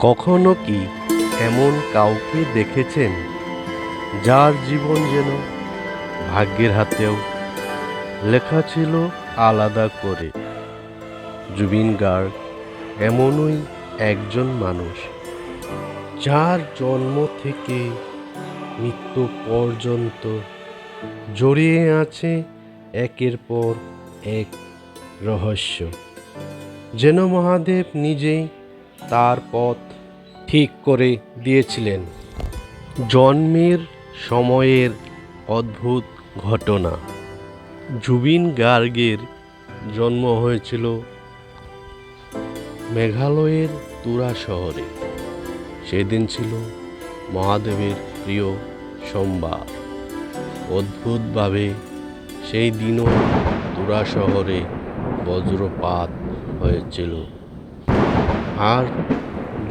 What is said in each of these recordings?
কখনো কি এমন কাউকে দেখেছেন যার জীবন যেন ভাগ্যের হাতেও লেখা ছিল আলাদা করে? জুবিন গার্গ এমনই একজন মানুষ যার জন্ম থেকে মৃত্যু পর্যন্ত জড়িয়ে আছে একের পর এক রহস্য। যেন মহাদেব নিজেই তার পথ ঠিক করে দিয়েছিলেন। জন্মের সময়ের অদ্ভুত ঘটনা। জুবিন গার্গের জন্ম হয়েছিল মেঘালয়ের তুরা শহরে। সেদিন ছিল মহাদেবের প্রিয় সোমবার। অদ্ভুতভাবে সেই দিনও তুরা শহরে বজ্রপাত হয়েছিল। আর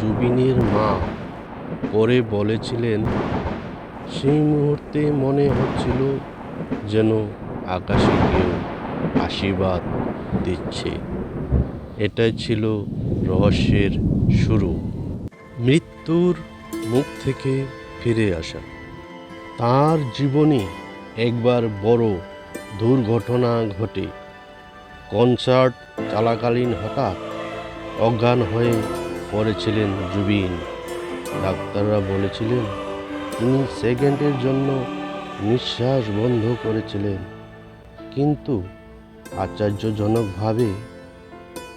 জুবিনের মা পরে বলেছিলেন, সেই মুহূর্তে মনে হচ্ছিল যেন আকাশে কেউ আশীর্বাদ দিচ্ছে। এটাই ছিল রহস্যের শুরু। মৃত্যুর মুখ থেকে ফিরে আসা। তার জীবনে একবার বড় দুর্ঘটনা ঘটে। কনসার্ট চলাকালীন হঠাৎ অজ্ঞান হয়ে পড়েছিলেন জুবিন। ডাক্তাররা বলেছিলেন, তিনি সেকেন্ডের জন্য নিঃশ্বাস বন্ধ করেছিলেন। কিন্তু আশ্চর্যজনকভাবে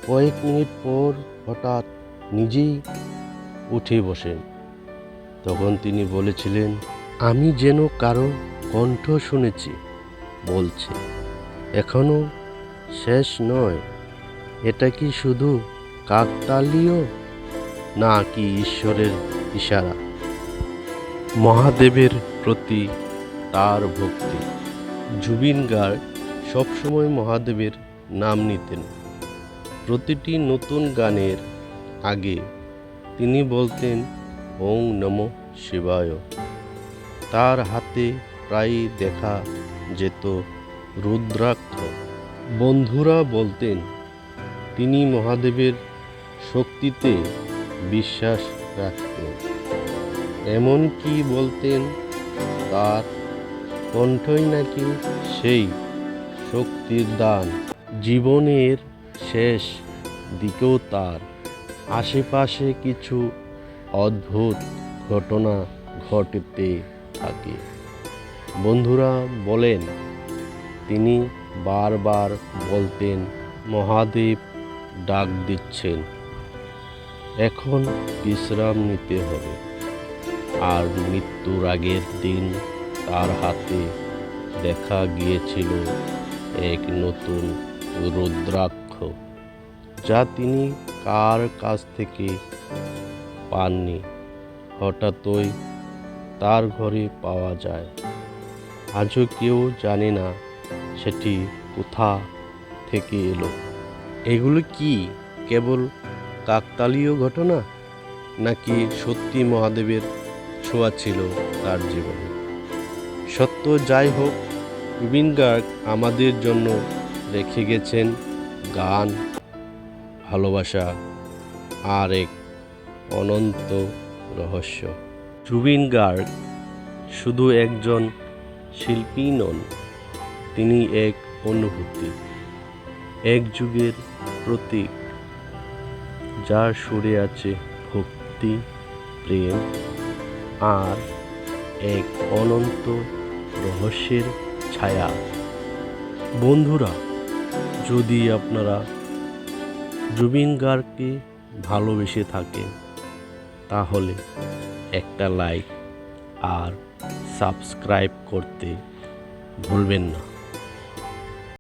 কয়েক মিনিট পর হঠাৎ নিজেই উঠে বসেন। তখন তিনি বলেছিলেন, আমি যেন কারও কণ্ঠ শুনেছি, বলছে। এখনও শেষ নয়। এটা কি শুধু কাকতালীয় না কি ঈশ্বরের ইশারা? মহাদেবের প্রতি তার ভক্তি। জুবিন গার্গ সবসময় মহাদেবের নাম নিতেন। প্রতিটি নতুন গানের আগে তিনি বলতেন, ওং নম শিবায়। তার হাতে প্রায়ই দেখা যেত রুদ্রাক্ষ। বন্ধুরা বলতেন, তিনি মহাদেবের শক্তিতে বিশ্বাস রাখতেন এমন কি বলতেন? তার কণ্ঠই নাকি সেই শক্তির দান। জীবনের শেষ দিকেও তার আশেপাশে কিছু অদ্ভুত ঘটনা ঘটতে থাকে। বন্ধুরা বলেন, তিনি বারবার বলতেন, মহাদেব ডাক দিচ্ছেন। এখন বিশ্রাম নিতে হবে। আর মৃত্যুর আগের দিন তার হাতে দেখা গিয়েছিল এক নতুন রুদ্রাক্ষ, যা তিনি কার কাছ থেকে পাননি? হঠাৎই তার ঘরে পাওয়া যায়। আজও কেউ জানে না সেটি কোথা থেকে এলো। এগুলো কি? কেবল কাকতালীয় ঘটনা? নাকি সত্যি মহাদেবের ছোঁয়া ছিল তার জীবনে? সত্য যাই হোক গার্গ আমাদের জন্য রেখে গেছেন গান, ভালোবাসা, আর এক অনন্ত রহস্য। জুবিন গার্গ শুধু একজন শিল্পী নন, তিনি এক অনুভূতি, এক যুগের প্রতীক। যার সুরে আছে ভক্তি, প্রেম আর এক অনন্ত রহস্যের ছায়া। বন্ধুরা, যদি আপনারা জুবিন গার্গকে ভালোবেসে থাকেন, তাহলে একটা লাইক আর সাবস্ক্রাইব করতে ভুলবেন না।